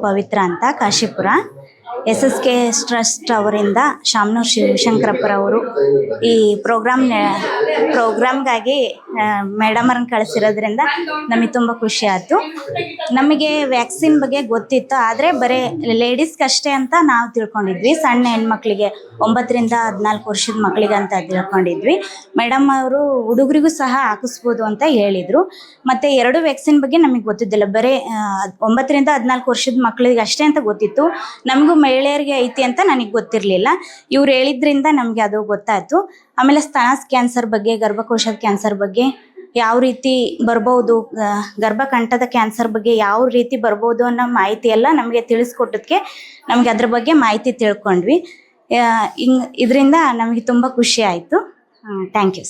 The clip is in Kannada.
ಪವಿತ್ರ ಅಂತ Kashipura. S S K trust ಅವರಿಂದ ಶಾಮನೂರ್ ಶಿವಶಂಕರಪ್ಪರವರು ಈ ಪ್ರೋಗ್ರಾಮ್ ಪ್ರೋಗ್ರಾಮ್ಗಾಗಿ ಮೇಡಮ್ ಅವ್ರನ್ನ ಕಳಿಸಿರೋದ್ರಿಂದ ನಮಗೆ ತುಂಬ ಖುಷಿ ಆಯಿತು. ನಮಗೆ ವ್ಯಾಕ್ಸಿನ್ ಬಗ್ಗೆ ಗೊತ್ತಿತ್ತು, ಆದರೆ ಬರೀ ಲೇಡೀಸ್ಗೆ ಅಷ್ಟೇ ಅಂತ ನಾವು ತಿಳ್ಕೊಂಡಿದ್ವಿ. ಸಣ್ಣ ಹೆಣ್ಮಕ್ಳಿಗೆ ಒಂಬತ್ತರಿಂದ ಹದಿನಾಲ್ಕು ವರ್ಷದ ಮಕ್ಕಳಿಗೆ ಅಂತ ತಿಳ್ಕೊಂಡಿದ್ವಿ. ಮೇಡಮ್ ಅವರು ಹುಡುಗರಿಗೂ ಸಹ ಹಾಕಿಸ್ಬೋದು ಅಂತ ಹೇಳಿದರು. ಮತ್ತು ಎರಡು ವ್ಯಾಕ್ಸಿನ್ ಬಗ್ಗೆ ನಮಗೆ ಗೊತ್ತಿದ್ದಿಲ್ಲ. ಬರೀ ಒಂಬತ್ತರಿಂದ ಹದಿನಾಲ್ಕು ವರ್ಷದ ಮಕ್ಕಳಿಗೆ ಅಷ್ಟೇ ಅಂತ ಗೊತ್ತಿತ್ತು. ನಮಗೂ ಮಹಿಳೆಯರಿಗೆ ಐತಿ ಅಂತ ನನಗೆ ಗೊತ್ತಿರಲಿಲ್ಲ. ಇವ್ರು ಹೇಳಿದ್ರಿಂದ ನಮಗೆ ಅದು ಗೊತ್ತಾಯ್ತು. ಆಮೇಲೆ ಸ್ತನ ಕ್ಯಾನ್ಸರ್ ಬಗ್ಗೆ, ಗರ್ಭಕೋಶದ ಕ್ಯಾನ್ಸರ್ ಬಗ್ಗೆ ಯಾವ ರೀತಿ ಬರ್ಬೋದು ಗರ್ಭಕಂಠದ ಕ್ಯಾನ್ಸರ್ ಬಗ್ಗೆ ಯಾವ ರೀತಿ ಬರ್ಬೋದು ಅನ್ನೋ ಮಾಹಿತಿ ಎಲ್ಲ ನಮಗೆ ತಿಳಿಸ್ಕೊಟ್ಟದಕ್ಕೆ ನಮಗೆ ಅದ್ರ ಬಗ್ಗೆ ಮಾಹಿತಿ ತಿಳ್ಕೊಂಡ್ವಿ. ಹಿಂಗೆ, ಇದರಿಂದ ನಮಗೆ ತುಂಬ ಖುಷಿ ಆಯಿತು. Thank you